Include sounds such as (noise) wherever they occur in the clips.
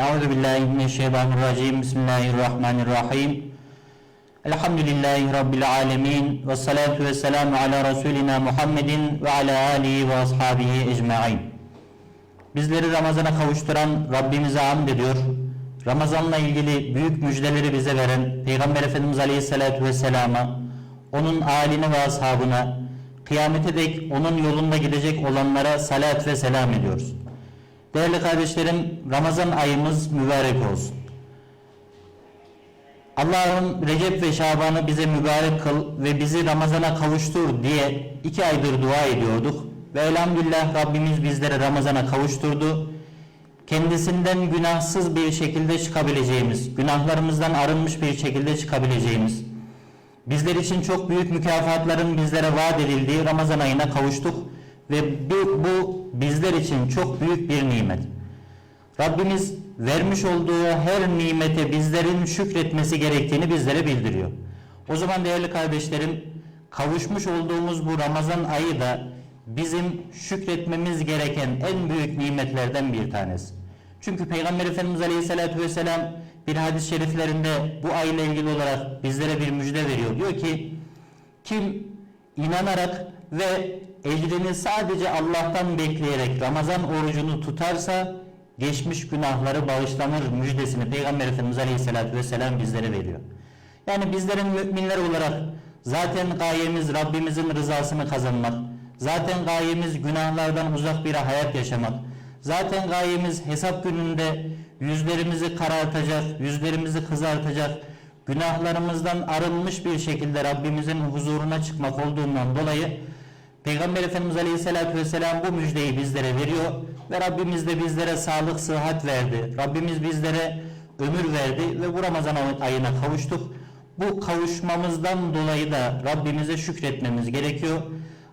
Euzu billahi mineşşeytanirracim. Bismillahirrahmanirrahim. Elhamdülillahi rabbil alamin ve salatu vesselamu ala resulina Muhammedin ve ala alihi ve ashabihi ecmaîn. Bizleri Ramazana kavuşturan Rabbimize hamd ediyor. Ramazanla ilgili büyük müjdeleri bize veren Peygamber Efendimiz Aleyhisselatü Vesselam'a, onun aline ve ashabına, kıyamete dek onun yolunda gidecek olanlara salat ve selam ediyoruz. Değerli kardeşlerim, Ramazan ayımız mübarek olsun. Allah'ım Recep ve Şaban'ı bize mübarek kıl ve bizi Ramazan'a kavuştur diye iki aydır dua ediyorduk. Ve elhamdülillah Rabbimiz bizlere Ramazan'a kavuşturdu. Kendisinden günahsız bir şekilde çıkabileceğimiz, günahlarımızdan arınmış bir şekilde çıkabileceğimiz, bizler için çok büyük mükafatların bizlere vaat edildiği Ramazan ayına kavuştuk ve bu, bu bizler için çok büyük bir nimet. Rabbimiz vermiş olduğu her nimete bizlerin şükretmesi gerektiğini bizlere bildiriyor. O zaman değerli kardeşlerim, kavuşmuş olduğumuz bu Ramazan ayı da bizim şükretmemiz gereken en büyük nimetlerden bir tanesi. Çünkü Peygamber Efendimiz Aleyhisselatü Vesselam bir hadis-i şeriflerinde bu ay ile ilgili olarak bizlere bir müjde veriyor. Diyor ki, kim inanarak ve ecrini sadece Allah'tan bekleyerek Ramazan orucunu tutarsa geçmiş günahları bağışlanır müjdesini Peygamber Efendimiz Aleyhisselatü Vesselam bizlere veriyor. Yani bizlerin müminler olarak zaten gayemiz Rabbimizin rızasını kazanmak, zaten gayemiz günahlardan uzak bir hayat yaşamak, zaten gayemiz hesap gününde yüzlerimizi karartacak, yüzlerimizi kızartacak, günahlarımızdan arınmış bir şekilde Rabbimizin huzuruna çıkmak olduğundan dolayı Peygamber Efendimiz Aleyhisselatü Vesselam bu müjdeyi bizlere veriyor ve Rabbimiz de bizlere sağlık, sıhhat verdi. Rabbimiz bizlere ömür verdi ve bu Ramazan ayına kavuştuk. Bu kavuşmamızdan dolayı da Rabbimize şükretmemiz gerekiyor.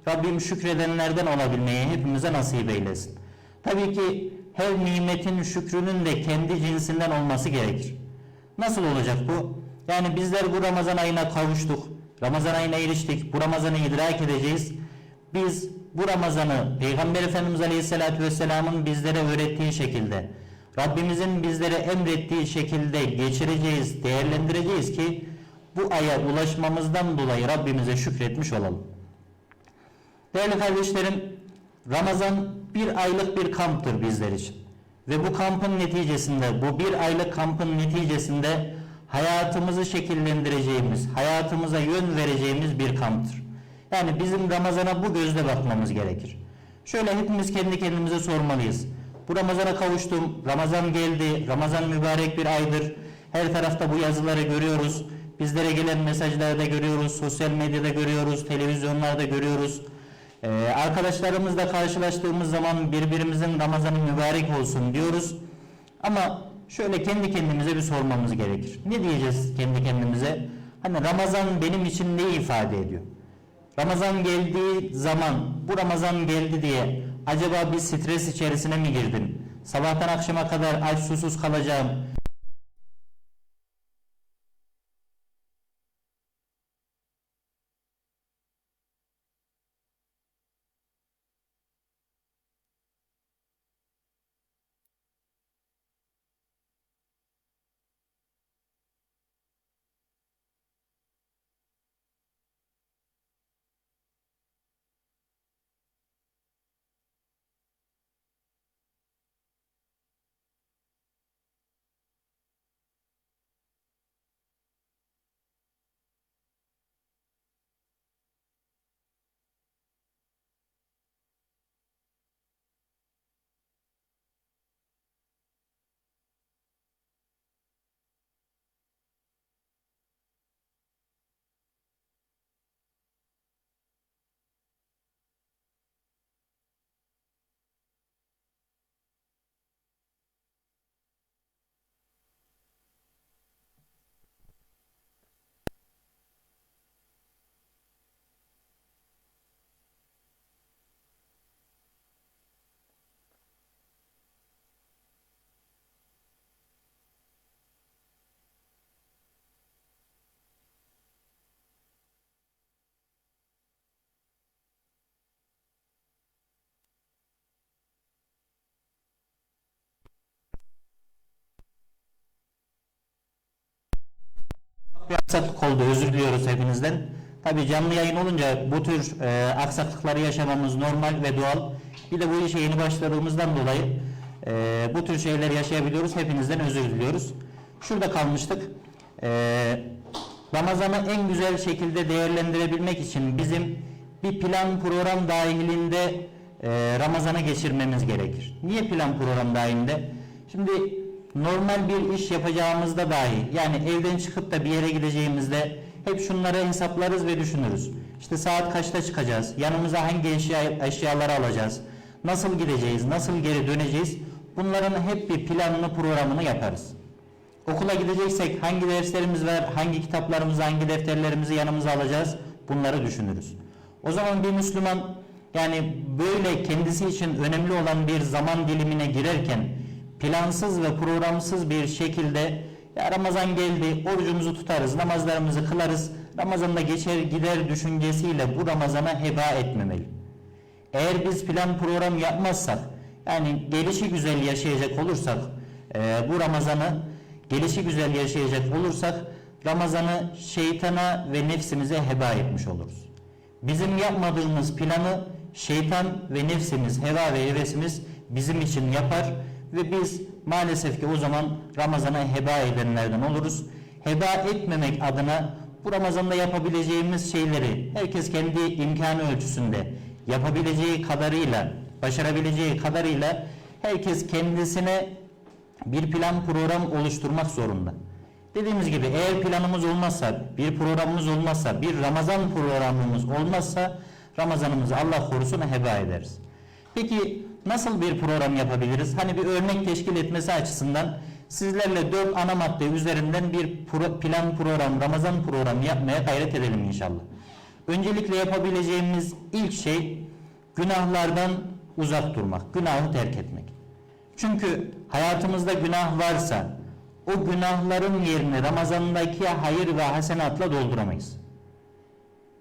Rabbim şükredenlerden olabilmeyi hepimize nasip eylesin. Tabii ki her nimetin şükrünün de kendi cinsinden olması gerekir. Nasıl olacak bu? Yani bizler bu Ramazan ayına kavuştuk. Ramazan ayına eriştik. Bu Ramazan'ı idrak edeceğiz. Biz bu Ramazan'ı Peygamber Efendimiz Aleyhisselatü Vesselam'ın bizlere öğrettiği şekilde, Rabbimizin bizlere emrettiği şekilde geçireceğiz, değerlendireceğiz ki bu aya ulaşmamızdan dolayı Rabbimize şükretmiş olalım. Değerli kardeşlerim, Ramazan bir aylık bir kamptır bizler için. Ve bu kampın neticesinde, bu bir aylık kampın neticesinde hayatımızı şekillendireceğimiz, hayatımıza yön vereceğimiz bir kamptır. Yani bizim Ramazan'a bu gözle bakmamız gerekir. Şöyle hepimiz kendi kendimize sormalıyız. Bu Ramazan'a kavuştum, Ramazan geldi, Ramazan mübarek bir aydır. Her tarafta bu yazıları görüyoruz. Bizlere gelen mesajlarda görüyoruz, sosyal medyada görüyoruz, televizyonlarda görüyoruz. Ee, arkadaşlarımızla karşılaştığımız zaman birbirimizin Ramazan'ı mübarek olsun diyoruz. Ama şöyle kendi kendimize bir sormamız gerekir. Ne diyeceğiz kendi kendimize? Hani Ramazan benim için ne ifade ediyor? Ramazan geldiği zaman bu Ramazan geldi diye acaba bir stres içerisine mi girdim? Sabahtan akşama kadar aç susuz kalacağım. Aksaklık oldu. Özür diliyoruz hepinizden. Tabii canlı yayın olunca bu tür e, aksaklıkları yaşamamız normal ve doğal. Bir de bu işe yeni başladığımızdan dolayı e, bu tür şeyler yaşayabiliyoruz. Hepinizden özür diliyoruz. Şurada kalmıştık. E, Ramazan'ı en güzel şekilde değerlendirebilmek için bizim bir plan program dahilinde e, Ramazan'ı geçirmemiz gerekir. Niye plan program dahilinde? Şimdi normal bir iş yapacağımızda dahi yani evden çıkıp da bir yere gideceğimizde hep şunları hesaplarız ve düşünürüz. İşte saat kaçta çıkacağız? Yanımıza hangi eşya, eşyaları alacağız? Nasıl gideceğiz? Nasıl geri döneceğiz? Bunların hep bir planını programını yaparız. Okula gideceksek hangi derslerimiz var, hangi kitaplarımızı, hangi defterlerimizi yanımıza alacağız bunları düşünürüz. O zaman bir Müslüman yani böyle kendisi için önemli olan bir zaman dilimine girerken plansız ve programsız bir şekilde ya Ramazan geldi, orucumuzu tutarız, namazlarımızı kılarız, Ramazan'da geçer gider düşüncesiyle bu Ramazan'a heba etmemeli. Eğer biz plan program yapmazsak, yani gelişi güzel yaşayacak olursak, e, bu Ramazan'ı gelişi güzel yaşayacak olursak, Ramazan'ı şeytana ve nefsimize heba etmiş oluruz. Bizim yapmadığımız planı şeytan ve nefsimiz, heva ve hevesimiz bizim için yapar ve biz maalesef ki o zaman Ramazan'a heba edenlerden oluruz. Heba etmemek adına bu Ramazan'da yapabileceğimiz şeyleri herkes kendi imkanı ölçüsünde yapabileceği kadarıyla, başarabileceği kadarıyla herkes kendisine bir plan program oluşturmak zorunda. Dediğimiz gibi eğer planımız olmazsa, bir programımız olmazsa, bir Ramazan programımız olmazsa Ramazanımızı Allah korusun heba ederiz. Peki nasıl bir program yapabiliriz? Hani bir örnek teşkil etmesi açısından sizlerle dört ana madde üzerinden bir pro- plan program, Ramazan programı yapmaya gayret edelim inşallah. Öncelikle yapabileceğimiz ilk şey günahlardan uzak durmak, günahı terk etmek. Çünkü hayatımızda günah varsa o günahların yerini Ramazan'daki hayır ve hasenatla dolduramayız.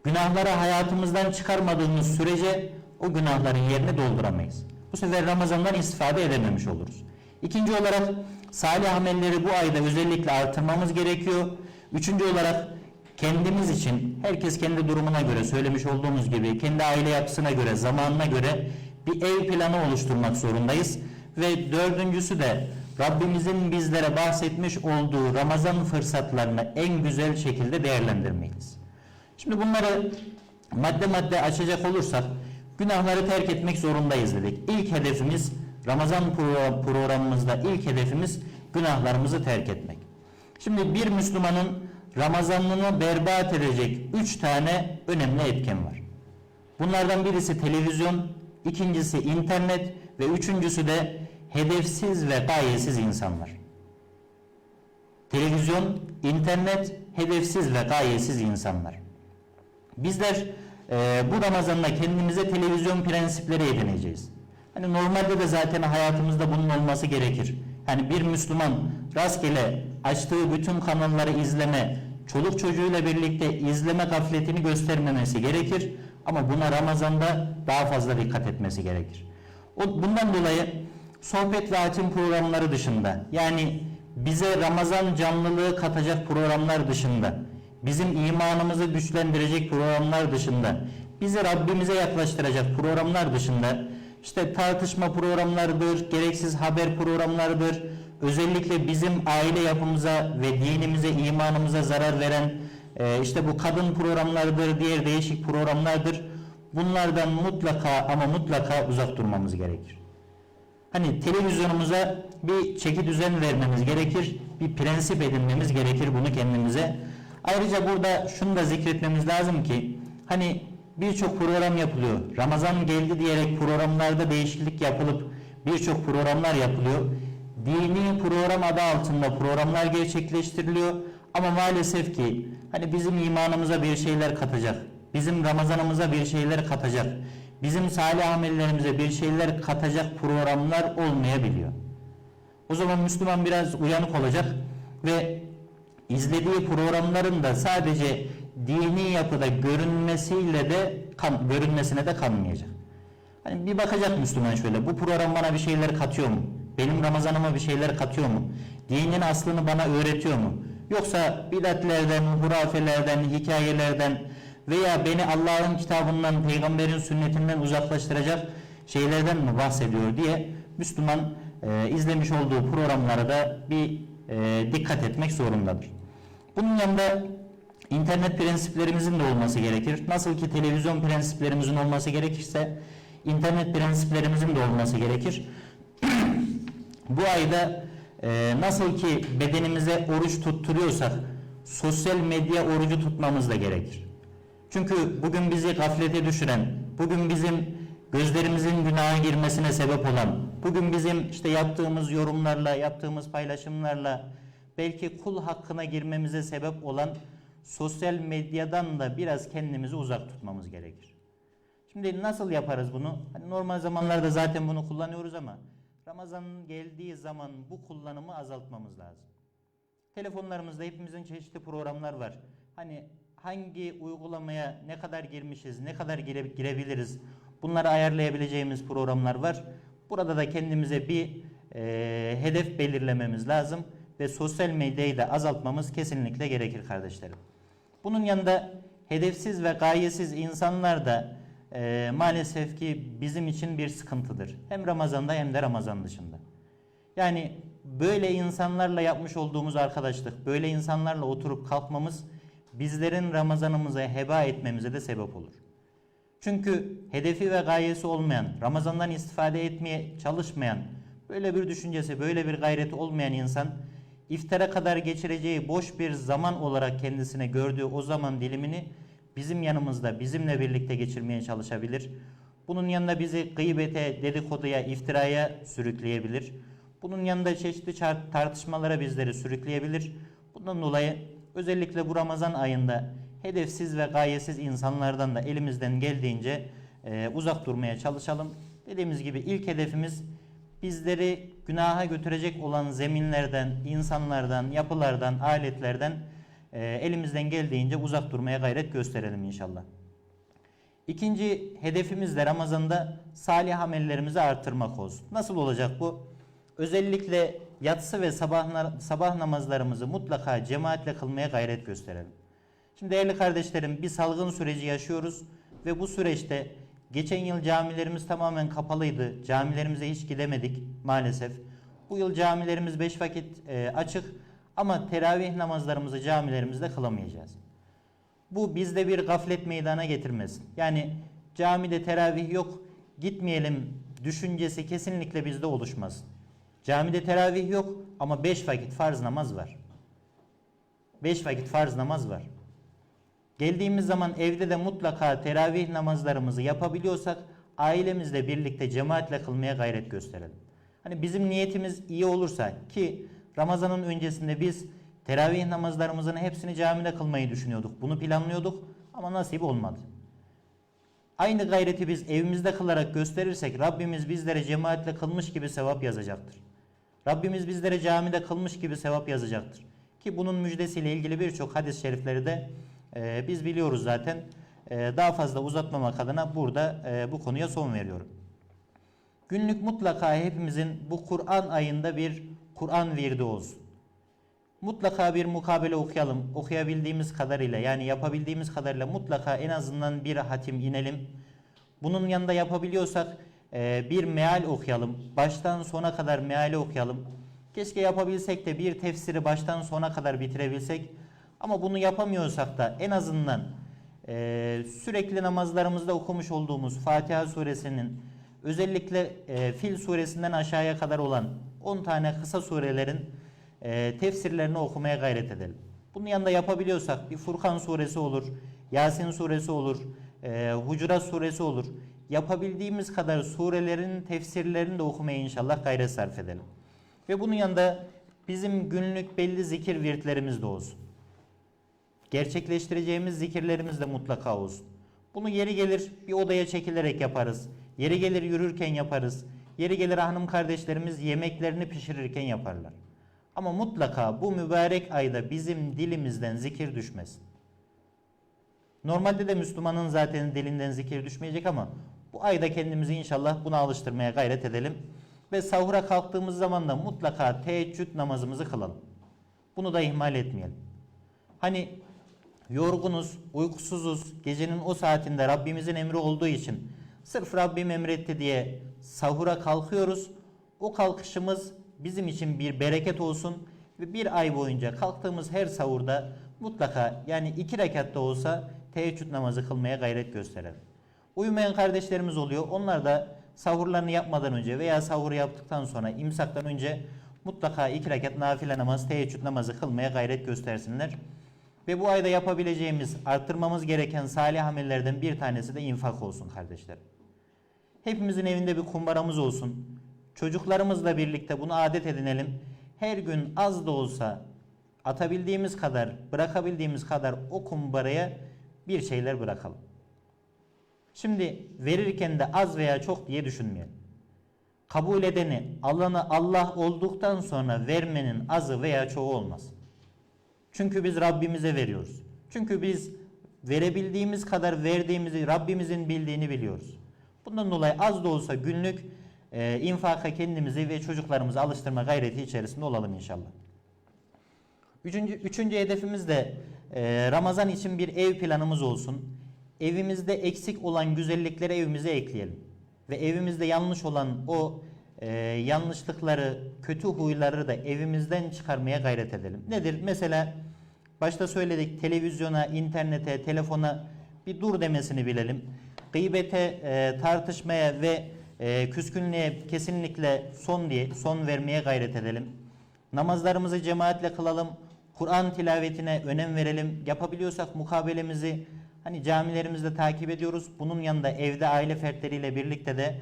Günahları hayatımızdan çıkarmadığımız sürece o günahların yerini dolduramayız. Bu sefer Ramazan'dan istifade edememiş oluruz. İkinci olarak salih amelleri bu ayda özellikle artırmamız gerekiyor. Üçüncü olarak kendimiz için herkes kendi durumuna göre söylemiş olduğumuz gibi kendi aile yapısına göre zamanına göre bir ev planı oluşturmak zorundayız. Ve dördüncüsü de Rabbimizin bizlere bahsetmiş olduğu Ramazan fırsatlarını en güzel şekilde değerlendirmeliyiz. Şimdi bunları madde madde açacak olursak günahları terk etmek zorundayız dedik. İlk hedefimiz Ramazan pro- programımızda ilk hedefimiz günahlarımızı terk etmek. Şimdi bir Müslümanın Ramazanını berbat edecek üç tane önemli etken var. Bunlardan birisi televizyon, ikincisi internet ve üçüncüsü de hedefsiz ve gayesiz insanlar. Televizyon, internet, hedefsiz ve gayesiz insanlar. Bizler e, bu Ramazan'da kendimize televizyon prensipleri edineceğiz. Hani normalde de zaten hayatımızda bunun olması gerekir. Hani bir Müslüman rastgele açtığı bütün kanalları izleme, çoluk çocuğuyla birlikte izleme gafletini göstermemesi gerekir. Ama buna Ramazan'da daha fazla dikkat etmesi gerekir. Bundan dolayı sohbet ve hatim programları dışında yani bize Ramazan canlılığı katacak programlar dışında bizim imanımızı güçlendirecek programlar dışında bizi Rabbimize yaklaştıracak programlar dışında işte tartışma programlarıdır, gereksiz haber programlarıdır. Özellikle bizim aile yapımıza ve dinimize, imanımıza zarar veren e, işte bu kadın programlarıdır, diğer değişik programlardır. Bunlardan mutlaka ama mutlaka uzak durmamız gerekir. Hani televizyonumuza bir çeki düzen vermemiz gerekir, bir prensip edinmemiz gerekir bunu kendimize. Ayrıca burada şunu da zikretmemiz lazım ki hani birçok program yapılıyor. Ramazan geldi diyerek programlarda değişiklik yapılıp birçok programlar yapılıyor. Dini program adı altında programlar gerçekleştiriliyor. Ama maalesef ki hani bizim imanımıza bir şeyler katacak. Bizim Ramazanımıza bir şeyler katacak. Bizim salih amellerimize bir şeyler katacak programlar olmayabiliyor. O zaman Müslüman biraz uyanık olacak ve izlediği programların da sadece dini yapıda görünmesiyle de kan, görünmesine de kanmayacak. Hani bir bakacak Müslüman şöyle bu program bana bir şeyler katıyor mu? Benim Ramazanıma bir şeyler katıyor mu? Dinin aslını bana öğretiyor mu? Yoksa bidatlerden, hurafelerden, hikayelerden veya beni Allah'ın kitabından, peygamberin sünnetinden uzaklaştıracak şeylerden mi bahsediyor diye Müslüman e, izlemiş olduğu programlara da bir e, dikkat etmek zorundadır. Bunun yanında internet prensiplerimizin de olması gerekir. Nasıl ki televizyon prensiplerimizin olması gerekirse internet prensiplerimizin de olması gerekir. (clears throat) Bu ayda e, nasıl ki bedenimize oruç tutturuyorsak sosyal medya orucu tutmamız da gerekir. Çünkü bugün bizi gaflete düşüren, bugün bizim gözlerimizin günaha girmesine sebep olan, bugün bizim işte yaptığımız yorumlarla, yaptığımız paylaşımlarla belki kul hakkına girmemize sebep olan sosyal medyadan da biraz kendimizi uzak tutmamız gerekir. Şimdi nasıl yaparız bunu? Hani normal zamanlarda zaten bunu kullanıyoruz ama Ramazan'ın geldiği zaman bu kullanımı azaltmamız lazım. Telefonlarımızda hepimizin çeşitli programlar var. Hani hangi uygulamaya ne kadar girmişiz, ne kadar gire- girebiliriz bunları ayarlayabileceğimiz programlar var. Burada da kendimize bir e, hedef belirlememiz lazım ve sosyal medyayı da azaltmamız kesinlikle gerekir kardeşlerim. Bunun yanında hedefsiz ve gayesiz insanlar da e, maalesef ki bizim için bir sıkıntıdır. Hem Ramazan'da hem de Ramazan dışında. Yani böyle insanlarla yapmış olduğumuz arkadaşlık, böyle insanlarla oturup kalkmamız bizlerin Ramazanımızı heba etmemize de sebep olur. Çünkü hedefi ve gayesi olmayan, Ramazan'dan istifade etmeye çalışmayan, böyle bir düşüncesi, böyle bir gayreti olmayan insan iftara kadar geçireceği boş bir zaman olarak kendisine gördüğü o zaman dilimini bizim yanımızda, bizimle birlikte geçirmeye çalışabilir. Bunun yanında bizi gıybete, dedikoduya, iftiraya sürükleyebilir. Bunun yanında çeşitli tartışmalara bizleri sürükleyebilir. Bundan dolayı özellikle bu Ramazan ayında hedefsiz ve gayesiz insanlardan da elimizden geldiğince e, uzak durmaya çalışalım. Dediğimiz gibi ilk hedefimiz bizleri günaha götürecek olan zeminlerden, insanlardan, yapılardan, aletlerden e, elimizden geldiğince uzak durmaya gayret gösterelim inşallah. İkinci hedefimiz de Ramazan'da salih amellerimizi artırmak olsun. Nasıl olacak bu? Özellikle yatsı ve sabah, sabah namazlarımızı mutlaka cemaatle kılmaya gayret gösterelim. Şimdi değerli kardeşlerim bir salgın süreci yaşıyoruz ve bu süreçte geçen yıl camilerimiz tamamen kapalıydı. Camilerimize hiç gidemedik maalesef. Bu yıl camilerimiz 5 vakit e, açık ama teravih namazlarımızı camilerimizde kılamayacağız. Bu bizde bir gaflet meydana getirmesin. Yani camide teravih yok gitmeyelim düşüncesi kesinlikle bizde oluşmasın. Camide teravih yok ama 5 vakit farz namaz var. 5 vakit farz namaz var. Geldiğimiz zaman evde de mutlaka teravih namazlarımızı yapabiliyorsak ailemizle birlikte cemaatle kılmaya gayret gösterelim. Hani bizim niyetimiz iyi olursa ki Ramazan'ın öncesinde biz teravih namazlarımızın hepsini camide kılmayı düşünüyorduk. Bunu planlıyorduk ama nasip olmadı. Aynı gayreti biz evimizde kılarak gösterirsek Rabbimiz bizlere cemaatle kılmış gibi sevap yazacaktır. Rabbimiz bizlere camide kılmış gibi sevap yazacaktır. Ki bunun müjdesiyle ilgili birçok hadis-i şerifleri de e, biz biliyoruz zaten. E, daha fazla uzatmamak adına burada e, bu konuya son veriyorum. Günlük mutlaka hepimizin bu Kur'an ayında bir Kur'an virdi olsun. Mutlaka bir mukabele okuyalım. Okuyabildiğimiz kadarıyla yani yapabildiğimiz kadarıyla mutlaka en azından bir hatim inelim. Bunun yanında yapabiliyorsak e, bir meal okuyalım. Baştan sona kadar meali okuyalım. Keşke yapabilsek de bir tefsiri baştan sona kadar bitirebilsek. Ama bunu yapamıyorsak da en azından e, sürekli namazlarımızda okumuş olduğumuz Fatiha suresinin özellikle e, Fil suresinden aşağıya kadar olan 10 tane kısa surelerin e, tefsirlerini okumaya gayret edelim. Bunun yanında yapabiliyorsak bir Furkan suresi olur, Yasin suresi olur, e, Hucurat suresi olur. Yapabildiğimiz kadar surelerin tefsirlerini de okumaya inşallah gayret sarf edelim. Ve bunun yanında bizim günlük belli zikir virtlerimiz de olsun. Gerçekleştireceğimiz zikirlerimiz de mutlaka olsun. Bunu yeri gelir bir odaya çekilerek yaparız. Yeri gelir yürürken yaparız. Yeri gelir hanım kardeşlerimiz yemeklerini pişirirken yaparlar. Ama mutlaka bu mübarek ayda bizim dilimizden zikir düşmesin. Normalde de Müslümanın zaten dilinden zikir düşmeyecek ama bu ayda kendimizi inşallah buna alıştırmaya gayret edelim. Ve sahura kalktığımız zaman da mutlaka teheccüd namazımızı kılalım. Bunu da ihmal etmeyelim. Hani yorgunuz, uykusuzuz, gecenin o saatinde Rabbimizin emri olduğu için sırf Rabbim emretti diye sahura kalkıyoruz. O kalkışımız bizim için bir bereket olsun ve bir ay boyunca kalktığımız her sahurda mutlaka yani iki rekatta olsa teheccüd namazı kılmaya gayret gösterelim. Uyumayan kardeşlerimiz oluyor. Onlar da sahurlarını yapmadan önce veya sahuru yaptıktan sonra imsaktan önce mutlaka iki rekat nafile namaz, teheccüd namazı kılmaya gayret göstersinler. Ve bu ayda yapabileceğimiz, arttırmamız gereken salih amellerden bir tanesi de infak olsun kardeşler. Hepimizin evinde bir kumbaramız olsun. Çocuklarımızla birlikte bunu adet edinelim. Her gün az da olsa atabildiğimiz kadar, bırakabildiğimiz kadar o kumbaraya bir şeyler bırakalım. Şimdi verirken de az veya çok diye düşünmeyelim. Kabul edeni, alanı Allah olduktan sonra vermenin azı veya çoğu olmaz. Çünkü biz Rabbimize veriyoruz. Çünkü biz verebildiğimiz kadar verdiğimizi Rabbimizin bildiğini biliyoruz. Bundan dolayı az da olsa günlük e, infaka kendimizi ve çocuklarımızı alıştırma gayreti içerisinde olalım inşallah. Üçüncü, üçüncü hedefimiz de e, Ramazan için bir ev planımız olsun. Evimizde eksik olan güzellikleri evimize ekleyelim. Ve evimizde yanlış olan o e, yanlışlıkları, kötü huyları da evimizden çıkarmaya gayret edelim. Nedir? Mesela başta söyledik televizyona, internete, telefona bir dur demesini bilelim. Gıybete, e, tartışmaya ve e, küskünlüğe kesinlikle son diye son vermeye gayret edelim. Namazlarımızı cemaatle kılalım. Kur'an tilavetine önem verelim. Yapabiliyorsak mukabelemizi hani camilerimizde takip ediyoruz. Bunun yanında evde aile fertleriyle birlikte de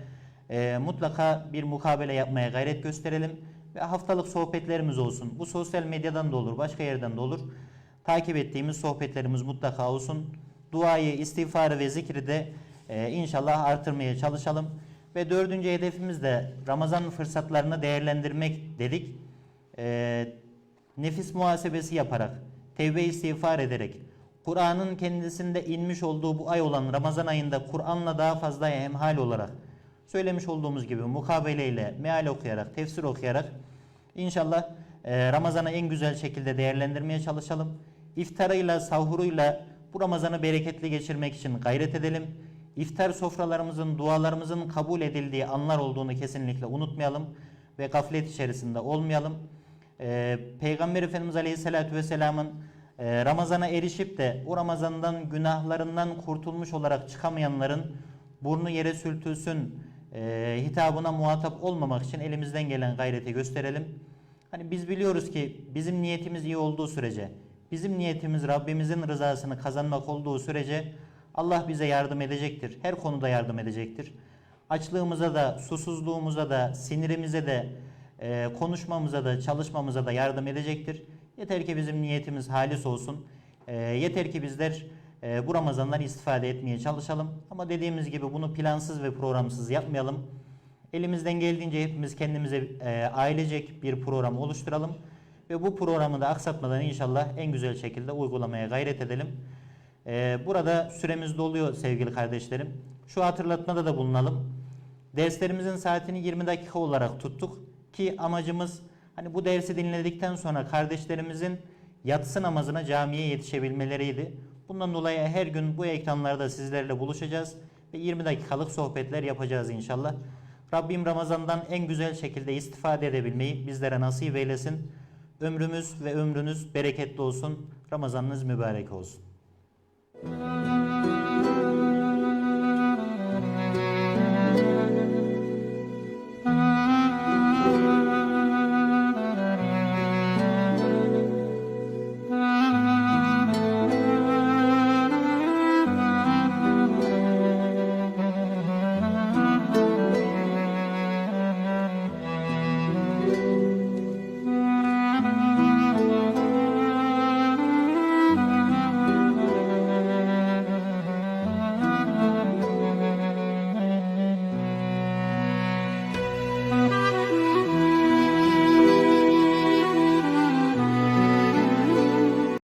e, mutlaka bir mukabele yapmaya gayret gösterelim. Ve haftalık sohbetlerimiz olsun. Bu sosyal medyadan da olur, başka yerden de olur. Takip ettiğimiz sohbetlerimiz mutlaka olsun. Duayı, istiğfarı ve zikri de e, inşallah artırmaya çalışalım. Ve dördüncü hedefimiz de Ramazan fırsatlarını değerlendirmek dedik. E, nefis muhasebesi yaparak, tevbe istiğfar ederek, Kur'an'ın kendisinde inmiş olduğu bu ay olan Ramazan ayında Kur'an'la daha fazla hemhal olarak, söylemiş olduğumuz gibi mukabeleyle, meal okuyarak, tefsir okuyarak inşallah e, Ramazan'ı en güzel şekilde değerlendirmeye çalışalım. İftarıyla, sahuruyla bu Ramazan'ı bereketli geçirmek için gayret edelim. İftar sofralarımızın, dualarımızın kabul edildiği anlar olduğunu kesinlikle unutmayalım ve gaflet içerisinde olmayalım. Ee, Peygamber Efendimiz Aleyhisselatü Vesselam'ın e, Ramazan'a erişip de o Ramazan'dan günahlarından kurtulmuş olarak çıkamayanların burnu yere sürtülsün e, hitabına muhatap olmamak için elimizden gelen gayreti gösterelim. Hani biz biliyoruz ki bizim niyetimiz iyi olduğu sürece, bizim niyetimiz Rabbimizin rızasını kazanmak olduğu sürece Allah bize yardım edecektir. Her konuda yardım edecektir. Açlığımıza da, susuzluğumuza da, sinirimize de, e, konuşmamıza da, çalışmamıza da yardım edecektir. Yeter ki bizim niyetimiz halis olsun. E, yeter ki bizler e, bu Ramazanlar istifade etmeye çalışalım. Ama dediğimiz gibi bunu plansız ve programsız yapmayalım. Elimizden geldiğince hepimiz kendimize ailecek bir program oluşturalım. Ve bu programı da aksatmadan inşallah en güzel şekilde uygulamaya gayret edelim. Ee, burada süremiz doluyor sevgili kardeşlerim. Şu hatırlatmada da bulunalım. Derslerimizin saatini 20 dakika olarak tuttuk ki amacımız hani bu dersi dinledikten sonra kardeşlerimizin yatsı namazına camiye yetişebilmeleriydi. Bundan dolayı her gün bu ekranlarda sizlerle buluşacağız ve 20 dakikalık sohbetler yapacağız inşallah. Rabbim Ramazan'dan en güzel şekilde istifade edebilmeyi bizlere nasip eylesin. Ömrümüz ve ömrünüz bereketli olsun. Ramazanınız mübarek olsun. Müzik